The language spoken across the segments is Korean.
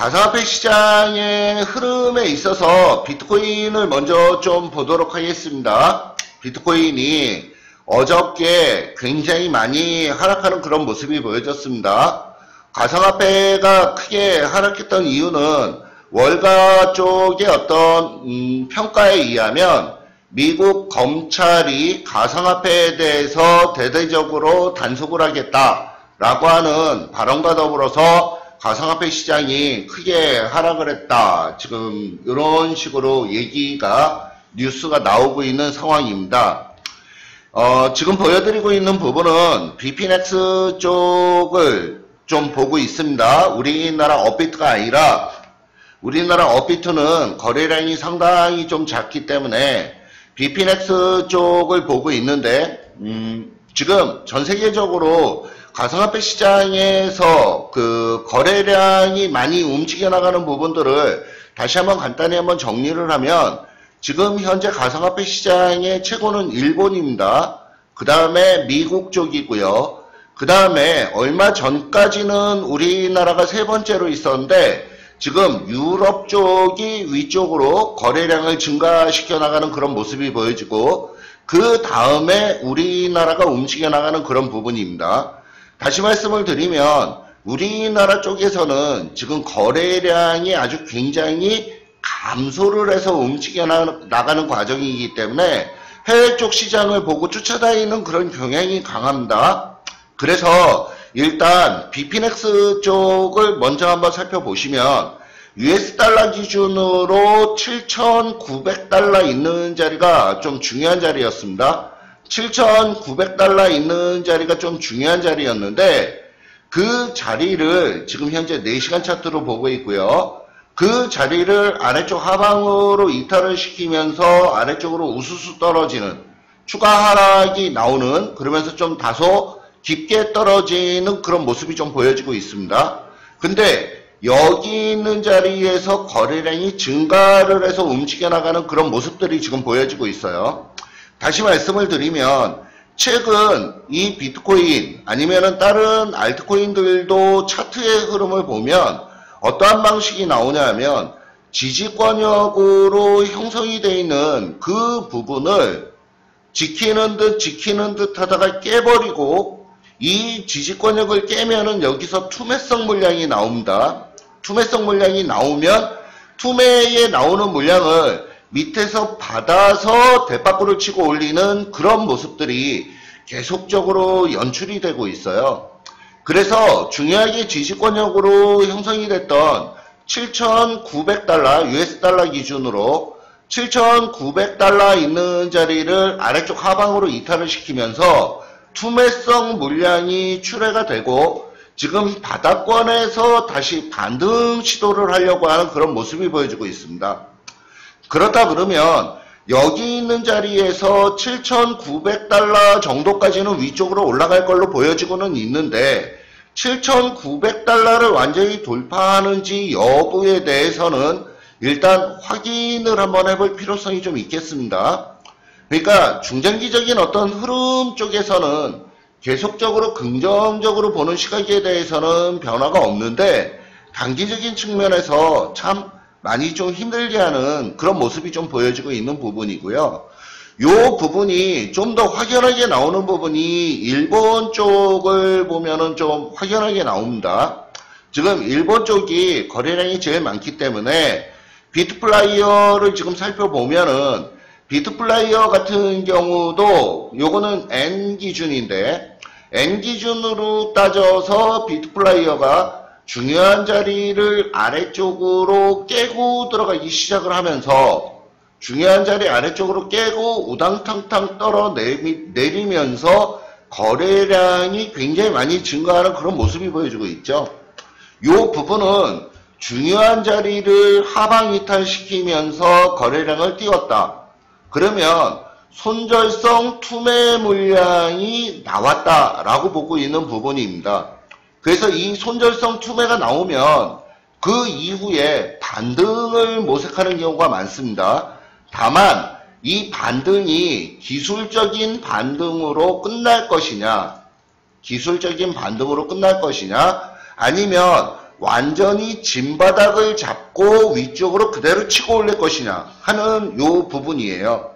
가상화폐 시장의 흐름에 있어서 비트코인을 먼저 좀 보도록 하겠습니다. 비트코인이 어저께 굉장히 많이 하락하는 그런 모습이 보여졌습니다. 가상화폐가 크게 하락했던 이유는 월가 쪽의 어떤 음, 평가에 의하면 미국 검찰이 가상화폐에 대해서 대대적으로 단속을 하겠다라고 하는 발언과 더불어서 가상화폐 시장이 크게 하락을 했다. 지금 이런 식으로 얘기가 뉴스가 나오고 있는 상황입니다. 어, 지금 보여드리고 있는 부분은 비피넥스 쪽을 좀 보고 있습니다. 우리나라 업비트가 아니라 우리나라 업비트는 거래량이 상당히 좀 작기 때문에 비피넥스 쪽을 보고 있는데 음, 지금 전 세계적으로 가상화폐 시장에서 그 거래량이 많이 움직여 나가는 부분들을 다시 한번 간단히 한번 정리를 하면 지금 현재 가상화폐 시장의 최고는 일본입니다. 그 다음에 미국 쪽이고요. 그 다음에 얼마 전까지는 우리나라가 세 번째로 있었는데 지금 유럽 쪽이 위쪽으로 거래량을 증가시켜 나가는 그런 모습이 보여지고 그 다음에 우리나라가 움직여 나가는 그런 부분입니다. 다시 말씀을 드리면 우리나라 쪽에서는 지금 거래량이 아주 굉장히 감소를 해서 움직여 나가는 과정이기 때문에 해외 쪽 시장을 보고 쫓아다니는 그런 경향이 강합니다. 그래서 일단 비피넥스 쪽을 먼저 한번 살펴보시면 US 달러 기준으로 7,900달러 있는 자리가 좀 중요한 자리였습니다. 7,900달러 있는 자리가 좀 중요한 자리였는데 그 자리를 지금 현재 4시간 차트로 보고 있고요. 그 자리를 아래쪽 하방으로 이탈을 시키면서 아래쪽으로 우수수 떨어지는 추가 하락이 나오는 그러면서 좀 다소 깊게 떨어지는 그런 모습이 좀 보여지고 있습니다. 근데 여기 있는 자리에서 거래량이 증가를 해서 움직여 나가는 그런 모습들이 지금 보여지고 있어요. 다시 말씀을 드리면 최근 이 비트코인 아니면 다른 알트코인들도 차트의 흐름을 보면 어떠한 방식이 나오냐 하면 지지권역으로 형성이 되어 있는 그 부분을 지키는 듯 지키는 듯 하다가 깨버리고 이 지지권역을 깨면은 여기서 투매성 물량이 나옵니다. 투매성 물량이 나오면 투매에 나오는 물량을 밑에서 받아서 대바꾸를 치고 올리는 그런 모습들이 계속적으로 연출이 되고 있어요. 그래서 중요하게 지지권역으로 형성이 됐던 7,900달러, US 달러 기준으로 7,900달러 있는 자리를 아래쪽 하방으로 이탈을 시키면서 투매성 물량이 출회가 되고 지금 바닥권에서 다시 반등 시도를 하려고 하는 그런 모습이 보여지고 있습니다. 그렇다 그러면 여기 있는 자리에서 7,900달러 정도까지는 위쪽으로 올라갈 걸로 보여지고는 있는데 7,900달러를 완전히 돌파하는지 여부에 대해서는 일단 확인을 한번 해볼 필요성이 좀 있겠습니다. 그러니까 중장기적인 어떤 흐름 쪽에서는 계속적으로 긍정적으로 보는 시각에 대해서는 변화가 없는데 단기적인 측면에서 참 많이 좀 힘들게 하는 그런 모습이 좀 보여지고 있는 부분이고요. 요 부분이 좀 더 확연하게 나오는 부분이 일본 쪽을 보면은 좀 확연하게 나옵니다. 지금 일본 쪽이 거래량이 제일 많기 때문에 비트플라이어를 지금 살펴보면은 비트플라이어 같은 경우도 요거는 N 기준인데 N 기준으로 따져서 비트플라이어가 중요한 자리를 아래쪽으로 깨고 들어가기 시작을 하면서 중요한 자리 아래쪽으로 깨고 우당탕탕 떨어 내리면서 거래량이 굉장히 많이 증가하는 그런 모습이 보여주고 있죠. 이 부분은 중요한 자리를 하방 이탈시키면서 거래량을 띄웠다. 그러면 손절성 투매 물량이 나왔다라고 보고 있는 부분입니다. 그래서 이 손절성 투매가 나오면 그 이후에 반등을 모색하는 경우가 많습니다. 다만 이 반등이 기술적인 반등으로 끝날 것이냐 기술적인 반등으로 끝날 것이냐 아니면 완전히 진바닥을 잡고 위쪽으로 그대로 치고 올릴 것이냐 하는 요 부분이에요.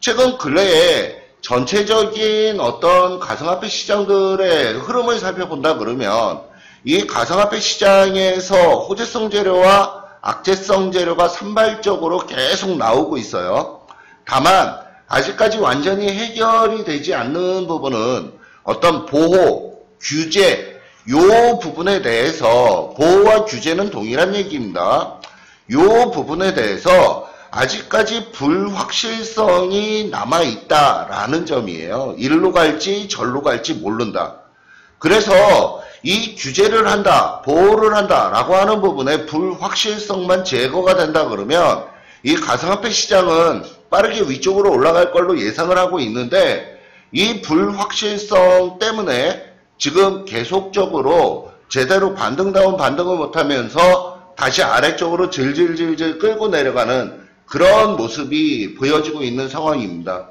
최근 근래에 전체적인 어떤 가상화폐 시장들의 흐름을 살펴본다 그러면 이 가상화폐 시장에서 호재성 재료와 악재성 재료가 산발적으로 계속 나오고 있어요. 다만 아직까지 완전히 해결이 되지 않는 부분은 어떤 보호, 규제, 요 부분에 대해서 보호와 규제는 동일한 얘기입니다. 요 부분에 대해서 아직까지 불확실성이 남아있다라는 점이에요. 일로 갈지 절로 갈지 모른다. 그래서 이 규제를 한다, 보호를 한다라고 하는 부분에 불확실성만 제거가 된다 그러면 이 가상화폐 시장은 빠르게 위쪽으로 올라갈 걸로 예상을 하고 있는데 이 불확실성 때문에 지금 계속적으로 제대로 반등다운 반등을 못하면서 다시 아래쪽으로 질질질질 끌고 내려가는 그런 모습이 보여지고 있는 상황입니다.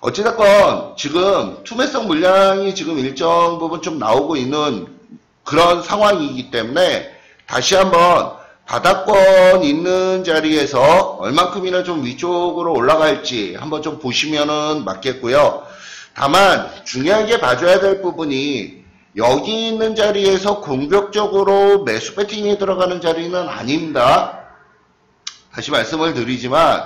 어찌됐건 지금 투매성 물량이 지금 일정 부분 좀 나오고 있는 그런 상황이기 때문에 다시 한번 바닥권 있는 자리에서 얼만큼이나 좀 위쪽으로 올라갈지 한번 좀 보시면은 맞겠고요. 다만 중요하게 봐줘야 될 부분이 여기 있는 자리에서 공격적으로 매수 배팅이 들어가는 자리는 아닙니다. 다시 말씀을 드리지만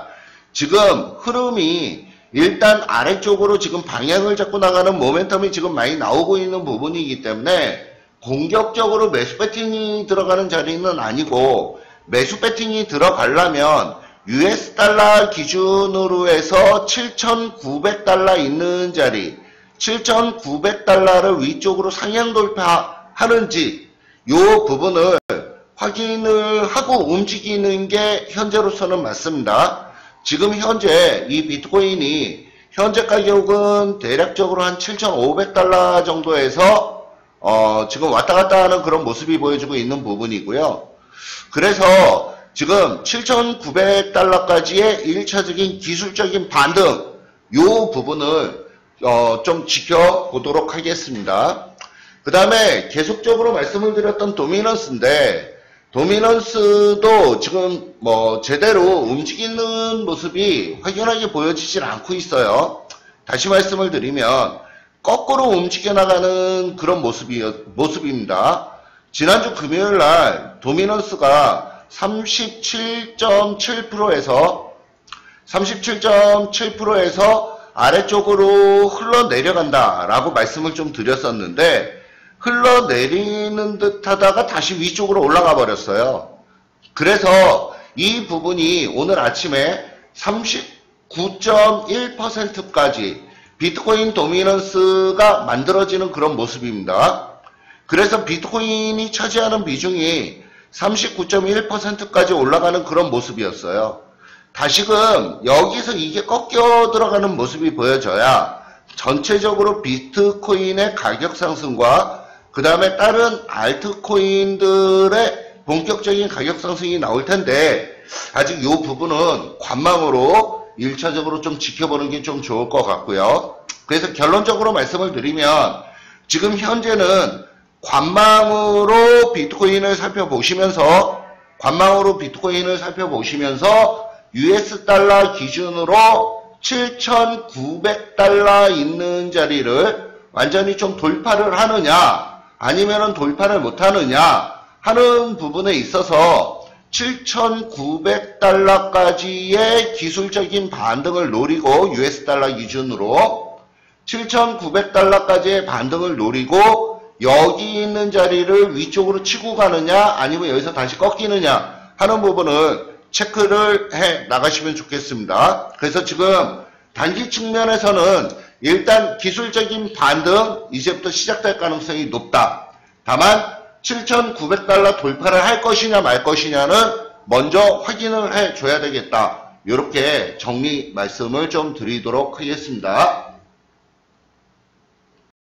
지금 흐름이 일단 아래쪽으로 지금 방향을 잡고 나가는 모멘텀이 지금 많이 나오고 있는 부분이기 때문에 공격적으로 매수 배팅이 들어가는 자리는 아니고 매수 배팅이 들어가려면 US 달러 기준으로 해서 7,900달러 있는 자리 7,900달러를 위쪽으로 상향 돌파하는지 이 부분을 확인을 하고 움직이는 게 현재로서는 맞습니다. 지금 현재 이 비트코인이 현재 가격은 대략적으로 한 7,500달러 정도에서 어 지금 왔다 갔다 하는 그런 모습이 보여주고 있는 부분이고요. 그래서 지금 7,900달러까지의 1차적인 기술적인 반등 요 부분을 어 좀 지켜보도록 하겠습니다. 그 다음에 계속적으로 말씀을 드렸던 도미넌스인데 도미넌스도 지금 뭐 제대로 움직이는 모습이 확연하게 보여지질 않고 있어요. 다시 말씀을 드리면 거꾸로 움직여 나가는 그런 모습이, 모습입니다. 지난주 금요일 날 도미넌스가 37.7%에서 37.7%에서 아래쪽으로 흘러내려간다 라고 말씀을 좀 드렸었는데 흘러내리는 듯 하다가 다시 위쪽으로 올라가 버렸어요. 그래서 이 부분이 오늘 아침에 39.1%까지 비트코인 도미넌스가 만들어지는 그런 모습입니다. 그래서 비트코인이 차지하는 비중이 39.1%까지 올라가는 그런 모습이었어요. 다시금 여기서 이게 꺾여 들어가는 모습이 보여져야 전체적으로 비트코인의 가격 상승과 그 다음에 다른 알트코인들의 본격적인 가격 상승이 나올 텐데 아직 이 부분은 관망으로 1차적으로 좀 지켜보는 게 좀 좋을 것 같고요. 그래서 결론적으로 말씀을 드리면 지금 현재는 관망으로 비트코인을 살펴보시면서 관망으로 비트코인을 살펴보시면서 US 달러 기준으로 7,900달러 있는 자리를 완전히 좀 돌파를 하느냐 아니면은 돌파를 못하느냐 하는 부분에 있어서 7,900달러까지의 기술적인 반등을 노리고 US 달러 기준으로 7,900달러까지의 반등을 노리고 여기 있는 자리를 위쪽으로 치고 가느냐 아니면 여기서 다시 꺾이느냐 하는 부분을 체크를 해 나가시면 좋겠습니다. 그래서 지금 단기 측면에서는 일단 기술적인 반등 이제부터 시작될 가능성이 높다. 다만 7,900달러 돌파를 할 것이냐 말 것이냐는 먼저 확인을 해 줘야 되겠다. 이렇게 정리 말씀을 좀 드리도록 하겠습니다.